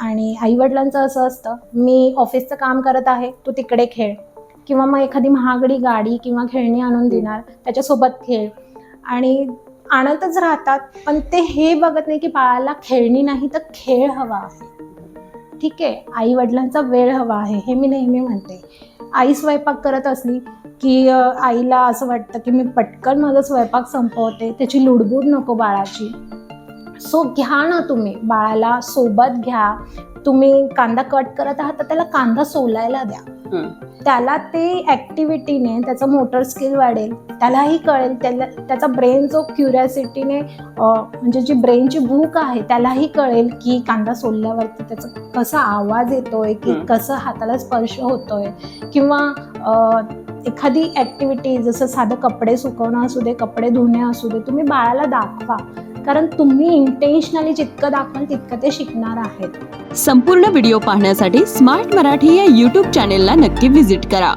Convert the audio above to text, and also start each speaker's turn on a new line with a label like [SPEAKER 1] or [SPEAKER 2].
[SPEAKER 1] आणि आईवडिलांचं असं असतं मी ऑफिसचं काम करत आहे तू तिकडे खेळ. किंवा मग एखादी महागडी गाडी किंवा खेळणी आणून देणार त्याच्यासोबत खेळ. आणि आणतच राहतात पण ते हे बघत नाही की बाळाला खेळणी नाही तर खेळ हवा आहे. ठीक आहे आई वडिलांचा वेळ हवा आहे हे मी नेहमी म्हणते. आई स्वयंपाक करत असली की आईला असं वाटतं की मी पटकन माझा स्वयंपाक संपवते त्याची लुडबुड नको बाळाची. सो घ्या ना तुम्ही. बाळाला सोबत घ्या. तुम्ही कांदा कट करत आहात तर त्याला कांदा सोलायला द्या. त्याला ते ॲक्टिव्हिटीने त्याचं मोटर स्किल वाढेल. त्यालाही कळेल. त्याला त्याचा ब्रेन जो क्युरियासिटीने म्हणजे जी ब्रेनची भूक आहे त्यालाही कळेल की कांदा सोलल्यावरती त्याचा कसा आवाज येतोय की. कसं हाताला स्पर्श होतोय. किंवा एखादी ॲक्टिव्हिटी जसं साधं कपडे सुकवणं असू दे कपडे धुणे असू दे तुम्ही बाळाला दाखवा. कारण तुम्ही इंटेन्शनली जितकं दाखवाल तितकं ते शिकणार आहेत.
[SPEAKER 2] संपूर्ण व्हिडिओ पाहण्यासाठी स्मार्ट मराठी या यूट्यूब चॅनेलला नक्की व्हिजिट करा.